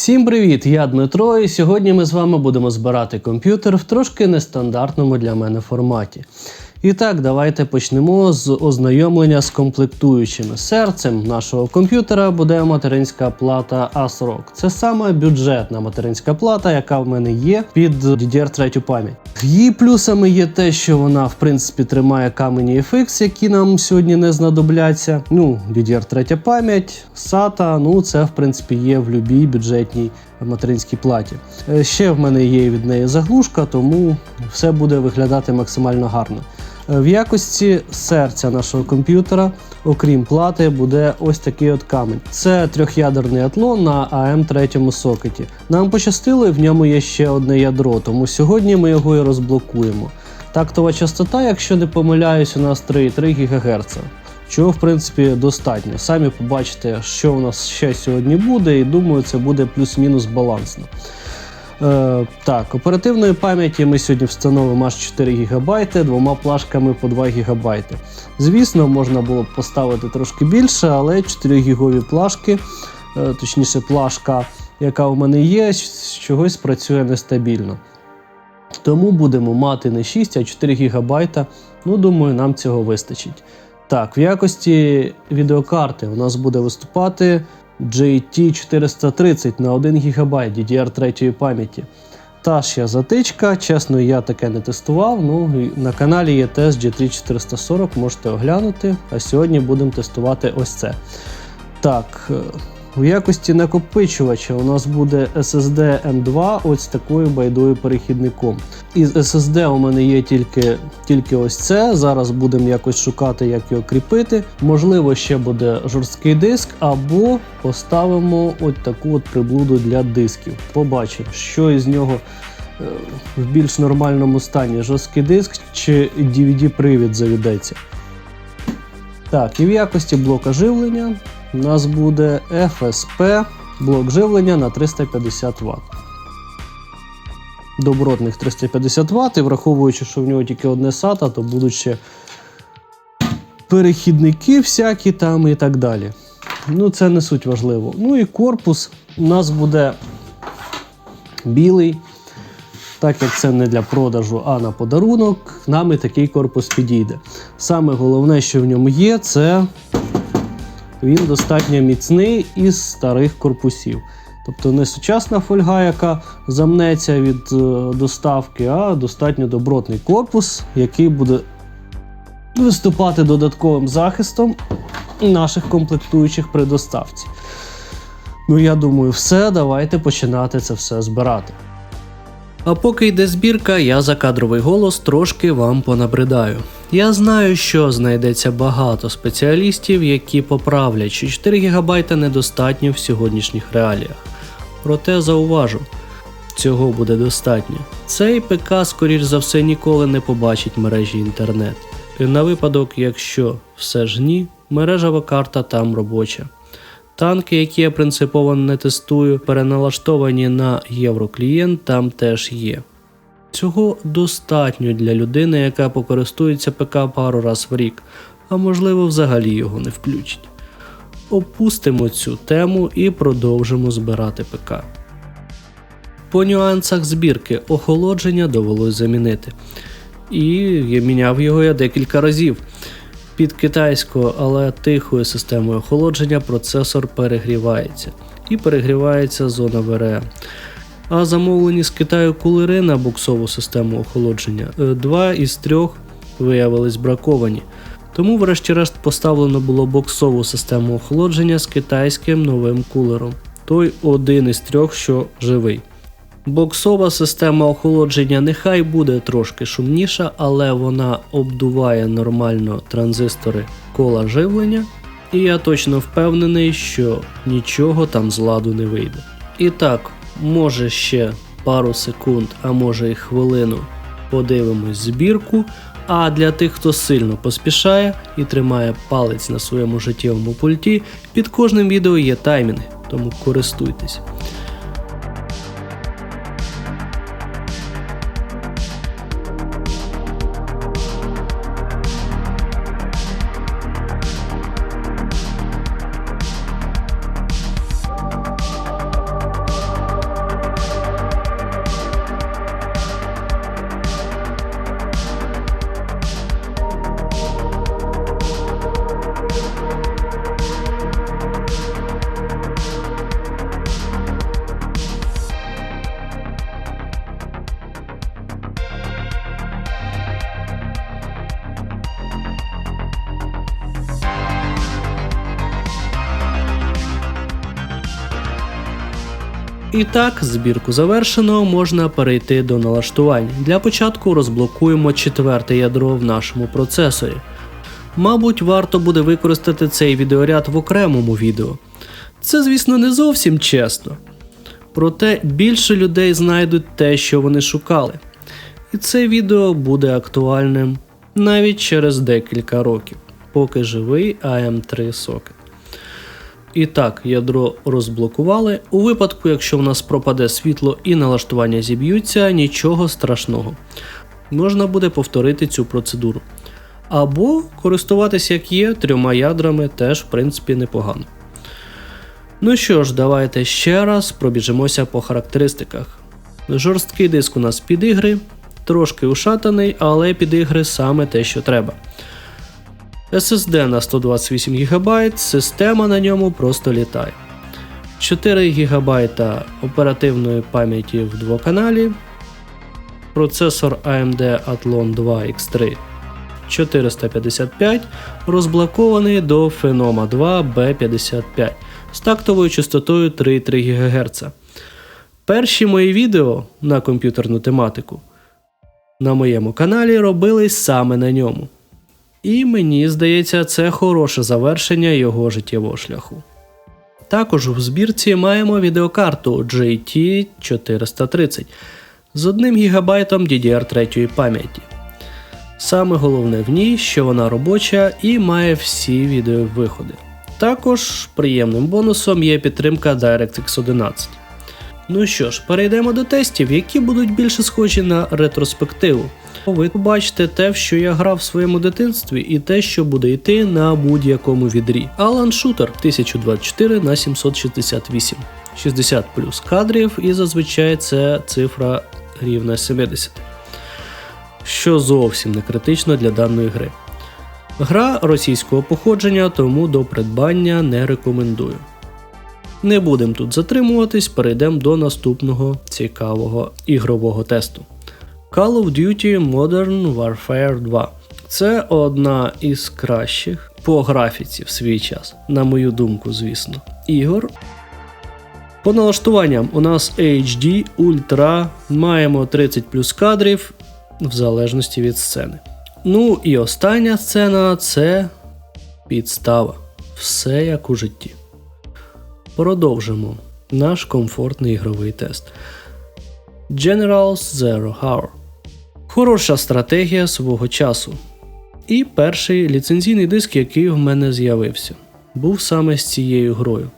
Всім привіт! Я Дмитро, і сьогодні ми з вами будемо збирати комп'ютер в трошки нестандартному для мене форматі. І так, давайте почнемо з ознайомлення з комплектуючими. Серцем нашого комп'ютера буде материнська плата ASRock. Це саме бюджетна материнська плата, яка в мене є під DDR3 пам'ять. Її плюсами є те, що вона в принципі тримає камені FX, які нам сьогодні не знадобляться. Ну, DDR3 пам'ять, SATA, ну це в принципі є в будь-якій бюджетній материнській платі. Е, Ще в мене є від неї заглушка, тому все буде виглядати максимально гарно. Е, В якості серця нашого комп'ютера, окрім плати, буде ось такий от камень. Це трьохядерний атлон на АМ3 сокеті. Нам пощастило, і в ньому є ще одне ядро, тому сьогодні ми його і розблокуємо. Тактова частота, якщо не помиляюсь, у нас 3,3 ГГц. Чого, в принципі, достатньо. Самі побачите, що у нас ще сьогодні буде, і думаю, це буде плюс-мінус балансно. Е, так, оперативної пам'яті ми сьогодні встановимо аж 4 ГБ, двома плашками по 2 ГБ. Звісно, можна було б поставити трошки більше, але 4 гігові плашки, е, точніше, плашка, яка в мене є, чогось працює нестабільно. Тому будемо мати не 6, а 4 ГБ. Ну, думаю, нам цього вистачить. Так, в якості відеокарти у нас буде виступати GT 430 на 1 ГБ DDR3 пам'яті. Та я затичка, чесно, я таке не тестував. Ну, на каналі є тест GT 440, можете оглянути. А сьогодні будемо тестувати ось це. Так, в якості накопичувача у нас буде SSD M2 ось такою байдою перехідником. Із SSD у мене є тільки, тільки ось це. Зараз будемо якось шукати, як його кріпити. Можливо, ще буде жорсткий диск, або поставимо ось таку от приблуду для дисків. Побачимо, що із нього е, в більш нормальному стані: жорсткий диск чи DVD-привід заведеться. Так, і в якості блока живлення у нас буде FSP блок живлення на 350 Вт. Добротних 350 Вт, і враховуючи, що в нього тільки одне SATA, то будуть ще перехідники всякі там і так далі. Ну, це не суть важливо. Ну і корпус у нас буде білий. Так як це не для продажу, а на подарунок, нам і такий корпус підійде. Саме головне, що в ньому є, це він достатньо міцний із старих корпусів. Тобто не сучасна фольга, яка замнеться від е, доставки, а достатньо добротний корпус, який буде виступати додатковим захистом наших комплектуючих при доставці. Ну, я думаю, все, давайте починати це все збирати. А поки йде збірка, я за кадровий голос трошки вам понабридаю. Я знаю, що знайдеться багато спеціалістів, які поправлять, що 4 ГБ недостатньо в сьогоднішніх реаліях. Проте зауважу, цього буде достатньо. Цей ПК, скоріш за все, ніколи не побачить мережі інтернет. І на випадок, якщо все ж ні, мережева карта там робоча. Танки, які я принципово не тестую, переналаштовані на євроклієнт, там теж є. Цього достатньо для людини, яка покористується ПК пару раз в рік, а можливо взагалі його не включить. Опустимо цю тему і продовжимо збирати ПК. По нюансах збірки охолодження довелось замінити. І міняв його я декілька разів. Під китайською, але тихою системою охолодження процесор перегрівається і перегрівається зона ВРМ. А замовлені з Китаю кулери на буксову систему охолодження е, два із трьох виявились браковані. Тому, врешті-решт, поставлено було боксову систему охолодження з китайським новим кулером. Той один із трьох, що живий. Боксова система охолодження нехай буде трошки шумніша, але вона обдуває нормально транзистори кола живлення, і я точно впевнений, що нічого там з ладу не вийде. І так, може ще пару секунд, а може і хвилину подивимось збірку. А для тих, хто сильно поспішає і тримає палець на своєму життєвому пульті, під кожним відео є таймінги, тому користуйтесь. І так, збірку завершено, можна перейти до налаштувань. Для початку розблокуємо четверте ядро в нашому процесорі. Мабуть, варто буде використати цей відеоряд в окремому відео. Це, звісно, не зовсім чесно. Проте більше людей знайдуть те, що вони шукали. І це відео буде актуальним навіть через декілька років, поки живий AM3 сокет. І так, ядро розблокували. У випадку, якщо в нас пропаде світло і налаштування зіб'ються, нічого страшного. Можна буде повторити цю процедуру. Або користуватися як є трьома ядрами теж, в принципі, непогано. Ну що ж, давайте ще раз пробіжимося по характеристиках. Жорсткий диск у нас під ігри, трошки ушатаний, але під ігри саме те, що треба. SSD на 128 ГБ, система на ньому просто літає. 4 ГБ оперативної пам'яті в двоканалі, процесор AMD Athlon 2 X3 455 розблокований до Phenoma 2 B55 з тактовою частотою 3,3 ГГц. Перші мої відео на комп'ютерну тематику на моєму каналі робились саме на ньому. І мені здається, це хороше завершення його життєвого шляху. Також в збірці маємо відеокарту GT430 з 1 ГБ DDR3 пам'яті. Саме головне в ній, що вона робоча і має всі відеовиходи. Також приємним бонусом є підтримка DirectX 11. Ну що ж, перейдемо до тестів, які будуть більше схожі на ретроспективу. Ви побачите те, в що я грав в своєму дитинстві, і те, що буде йти на будь-якому відрі. Alan Shooter 1024 на 768 60 плюс кадрів, і зазвичай це цифра рівна 70. Що зовсім не критично для даної гри. Гра російського походження, тому до придбання не рекомендую. Не будемо тут затримуватись, перейдемо до наступного цікавого ігрового тесту. Call of Duty Modern Warfare 2. Це одна із кращих по графіці в свій час, на мою думку, звісно, ігор. По налаштуванням у нас HD, Ultra, маємо 30 плюс кадрів в залежності від сцени. Ну і остання сцена це підстава. Все як у житті. Продовжимо наш комфортний ігровий тест. Generals Zero Hour. Хороша стратегія свого часу. І перший ліцензійний диск, який в мене з'явився, був саме з цією грою.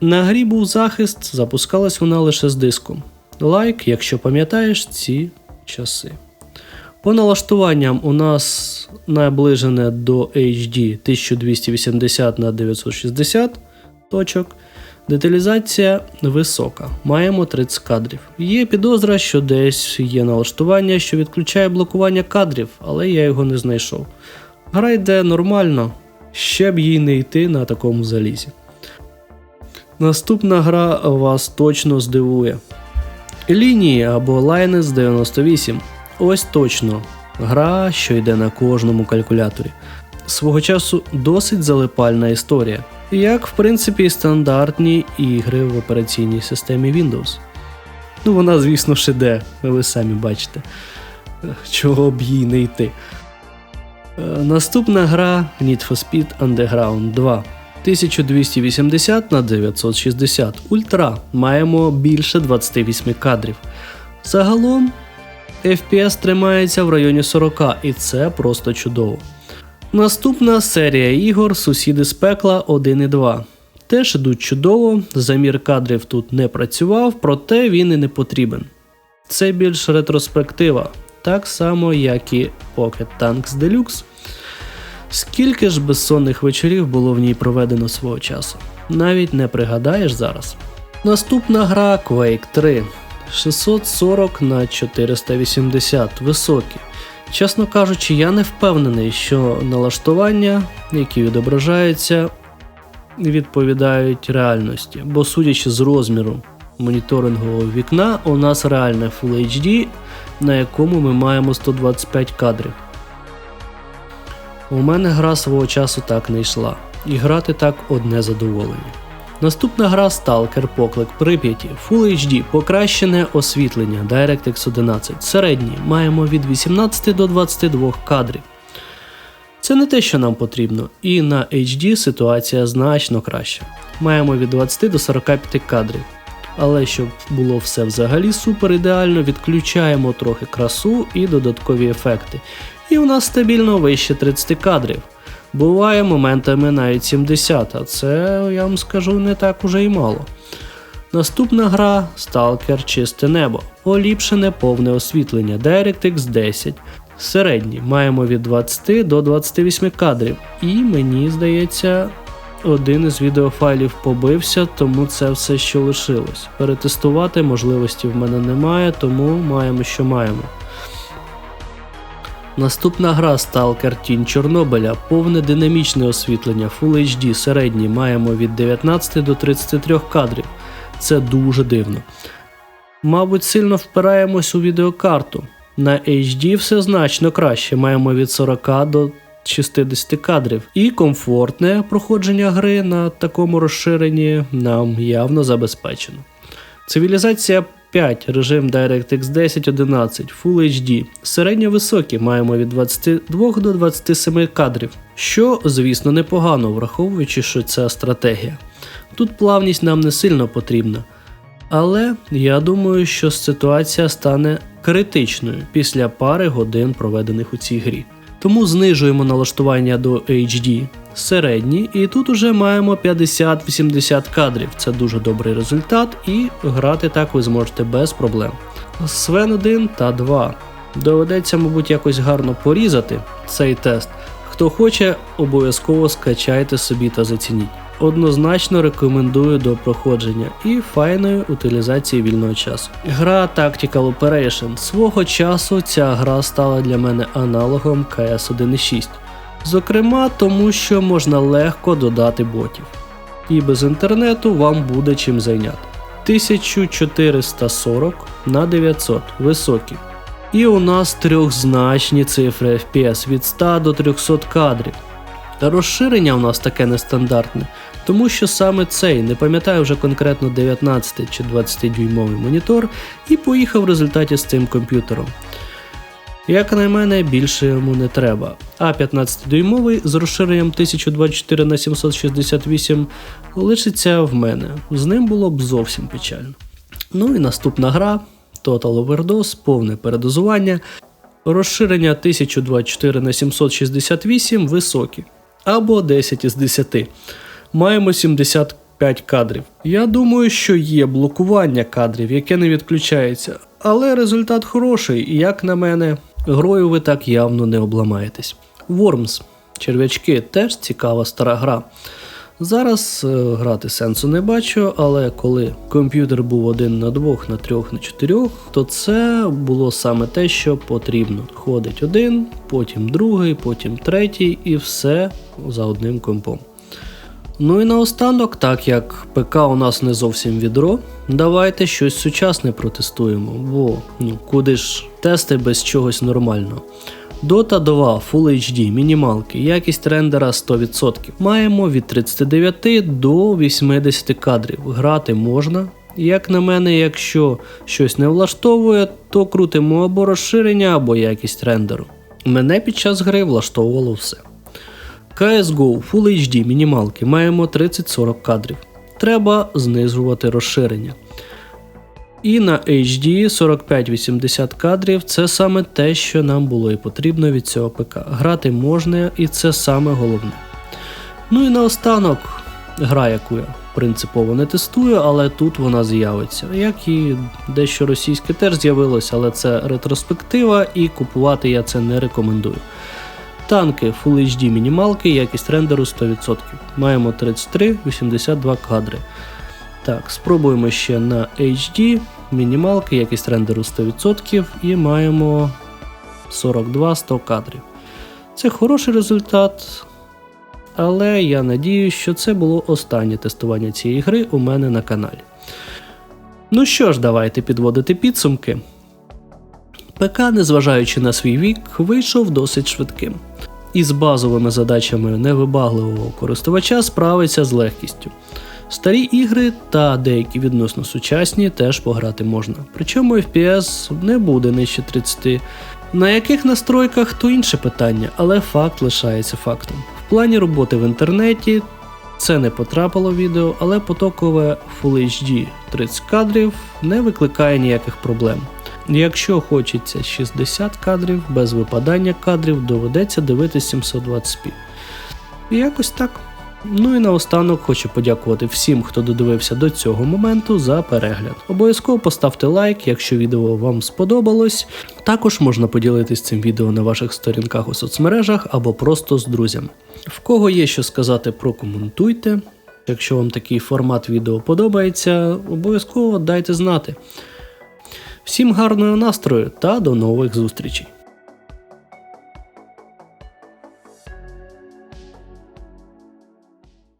На грі був захист, запускалась вона лише з диском. Лайк, якщо пам'ятаєш ці часи. По налаштуванням у нас наближене до HD 1280 на 960 точок. Деталізація висока, маємо 30 кадрів. Є підозра, що десь є налаштування, що відключає блокування кадрів, але я його не знайшов. Гра йде нормально, ще б їй не йти на такому залізі. Наступна гра вас точно здивує. Лінії або Linus 98. Ось точно. Гра, що йде на кожному калькуляторі. Свого часу досить залипальна історія. Як, в принципі, стандартні ігри в операційній системі Windows. Ну, вона, звісно, ж іде, ви самі бачите, чого б їй не йти. Е, Наступна гра Need for Speed Underground 2. 1280 на 960 Ультра. Маємо більше 28 кадрів. Загалом FPS тримається в районі 40, і це просто чудово. Наступна серія ігор Сусіди з пекла 1 і 2. Теж ідуть чудово, замір кадрів тут не працював, проте він і не потрібен. Це більш ретроспектива, так само як і Pocket Tanks Deluxe. Скільки ж безсонних вечорів було в ній проведено свого часу? Навіть не пригадаєш зараз. Наступна гра Quake 3 640 на 480 високі. Чесно кажучи, я не впевнений, що налаштування, які відображаються, відповідають реальності, бо судячи з розміру моніторингового вікна, у нас реальне Full HD, на якому ми маємо 125 кадрів. У мене гра свого часу так не йшла, і грати так одне задоволення. Наступна гра Stalker Поклик Прип'яті. Full HD, покращене освітлення DirectX 11. Середній маємо від 18 до 22 кадрів. Це не те, що нам потрібно, і на HD ситуація значно краща. Маємо від 20 до 45 кадрів. Але щоб було все взагалі супер ідеально, відключаємо трохи красу і додаткові ефекти. І у нас стабільно вище 30 кадрів. Буває моментами навіть 70, а це, я вам скажу, не так уже й мало. Наступна гра Stalker Чисте небо. Поліпшене повне освітлення DirectX 10. Середній маємо від 20 до 28 кадрів. І мені здається, один із відеофайлів побився, тому це все, що лишилось. Перетестувати можливості в мене немає, тому маємо, що маємо. Наступна гра Stalker Тінь Чорнобиля, повне динамічне освітлення Full HD середній маємо від 19 до 33 кадрів. Це дуже дивно. Мабуть, сильно впираємось у відеокарту. На HD все значно краще, маємо від 40 до 60 кадрів. І комфортне проходження гри на такому розширенні нам явно забезпечено. Цивілізація 5, режим DirectX 1011, Full HD. Середньо високі маємо від 22 до 27 кадрів, що, звісно, непогано, враховуючи, що це стратегія. Тут плавність нам не сильно потрібна. Але я думаю, що ситуація стане критичною після пари годин, проведених у цій грі. Тому знижуємо налаштування до HD середні, і тут уже маємо 50-80 кадрів. Це дуже добрий результат, і грати так ви зможете без проблем. Свен 1 та 2. Доведеться, мабуть, якось гарно порізати цей тест. Хто хоче, обов'язково скачайте собі та зацініть. Однозначно рекомендую до проходження і файної утилізації вільного часу. Гра Tactical Operation. Свого часу ця гра стала для мене аналогом CS 1.6. Зокрема, тому що можна легко додати ботів. І без інтернету вам буде чим зайняти. 1440 на 900 високі. І у нас трьохзначні цифри FPS від 100 до 300 кадрів. Та розширення у нас таке нестандартне, тому що саме цей, не пам'ятаю вже конкретно 19 чи 20 дюймовий монітор, і поїхав в результаті з цим комп'ютером. Як на мене, більше йому не треба. А 15-дюймовий з розширенням 1024 на 768 лишиться в мене. З ним було б зовсім печально. Ну і наступна гра Total Overdose, повне передозування. Розширення 1024 на 768 високі. Або 10 із 10. Маємо 75 кадрів. Я думаю, що є блокування кадрів, яке не відключається. Але результат хороший, як на мене, грою ви так явно не обламаєтесь. Worms, черв'ячки, теж цікава стара гра. Зараз е, грати сенсу не бачу, але коли комп'ютер був один на двох, на трьох, на чотирьох, то це було саме те, що потрібно. Ходить один, потім другий, потім третій, і все за одним компом. Ну і наостанок, так як ПК у нас не зовсім відро, давайте щось сучасне протестуємо, бо ну куди ж тести без чогось нормального. Dota 2 Full HD, мінімалки, якість рендера 100%. Маємо від 39 до 80 кадрів. Грати можна. Як на мене, якщо щось не влаштовує, то крутимо або розширення, або якість рендеру. Мене під час гри влаштовувало все. CSGO Full HD мінімалки маємо 30-40 кадрів. Треба знижувати розширення. І на HD 45-80 кадрів це саме те, що нам було і потрібно від цього ПК. Грати можна, і це саме головне. Ну і наостанок, гра, яку я принципово не тестую, але тут вона з'явиться. Як і дещо російське теж з'явилось, але це ретроспектива, і купувати я це не рекомендую. Танки Full HD мінімалки, якість рендеру 100%. Маємо 33-82 кадри. Так, спробуємо ще на HD, мінімалки, якість рендеру 100% і маємо 42-100 кадрів. Це хороший результат, але я надію, що це було останнє тестування цієї гри у мене на каналі. Ну що ж, давайте підводити підсумки. ПК, незважаючи на свій вік, вийшов досить швидким. І з базовими задачами невибагливого користувача справиться з легкістю. Старі ігри та деякі відносно сучасні теж пограти можна. Причому FPS не буде нижче 30. На яких настройках то інше питання, але факт лишається фактом. В плані роботи в інтернеті це не потрапило в відео, але потокове Full HD 30 кадрів не викликає ніяких проблем. Якщо хочеться 60 кадрів без випадання кадрів, доведеться дивитись 720p. І якось так. Ну і наостанок хочу подякувати всім, хто додивився до цього моменту за перегляд. Обов'язково поставте лайк, якщо відео вам сподобалось. Також можна поділитись цим відео на ваших сторінках у соцмережах або просто з друзями. В кого є що сказати, прокоментуйте. Якщо вам такий формат відео подобається, обов'язково дайте знати. Всім гарного настрою та до нових зустрічей!